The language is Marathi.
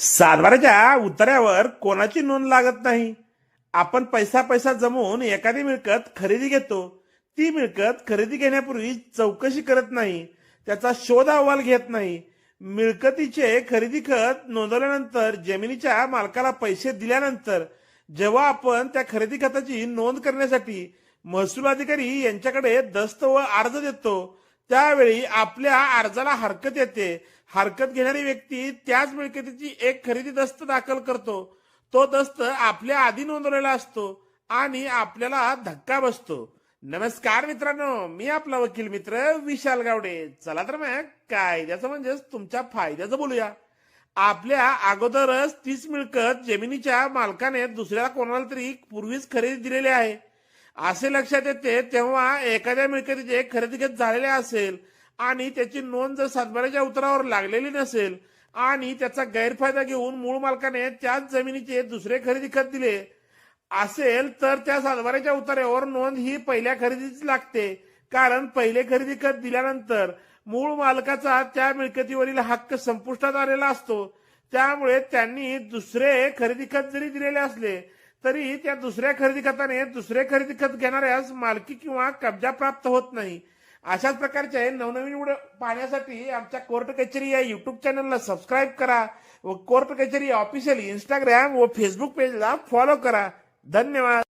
सातबाराच्या उतार्यावर कोणाची नोंद लागत नाही. आपण पैसा पैसा जमवून एखादी मिळकत खरेदी घेतो. ती मिळकत खरेदी घेण्यापूर्वी चौकशी करत नाही. त्याचा शोध अहवाल घेत नाही. मिळकतीचे खरेदी खत नोंदवल्यानंतर जमिनीच्या मालकाला पैसे दिल्यानंतर जेव्हा आपण त्या खरेदी खताची नोंद करण्यासाठी महसूल अधिकारी यांच्याकडे दस्त व अर्ज देतो त्यावेळी आपल्या अर्जाला हरकत येते. हरकत घेणारी व्यक्ती त्याच मिळकतीची एक खरेदी दस्त दाखल करतो. तो दस्त आपल्या आधी नोंदवलेला असतो आणि आपल्याला धक्का बसतो. नमस्कार मित्रांनो मी आपला वकील मित्र विशाल गावडे. चला तर मग कायद्याचं म्हणजेच तुमच्या फायद्याचं बोलूया. आपल्या अगोदरच तीच मिळकत जमिनीच्या मालकाने दुसऱ्या कोणाला तरी पूर्वीच खरेदी दिलेली आहे. असे लक्षात येते तेव्हा एखाद्या मिळकतीचे खरेदी खत झालेले असेल आणि त्याची नोंद जर सातबाऱ्याच्या उतरावर लागलेली नसेल आणि त्याचा गैरफायदा घेऊन मूळ मालकाने त्याच जमिनीचे दुसरे खरेदी खत दिले असेल तर त्या सातबाऱ्याच्या उतार्यावर नोंद ही पहिल्या खरेदीच लागते. कारण पहिले खरेदी खत दिल्यानंतर मूळ मालकाचा त्या मिळकतीवरील हक्क संपुष्टात आलेला असतो. त्यामुळे त्यांनी दुसरे खरेदी खत जरी दिलेले असले तरी त्या दुसऱ्या खरेदी खताने दुसरे खरेदी खत घेणाऱ्यास मालकी किंवा कब्जा प्राप्त होत नाही. अशाच प्रकारचे नवनवीन व्हिडिओ पाहण्यासाठी आमच्या कोर्ट कचेरी या युट्यूब चॅनलला सबस्क्राईब करा व कोर्ट कचेरी ऑफिशियल इंस्टाग्राम व फेसबुक पेजला फॉलो करा. धन्यवाद.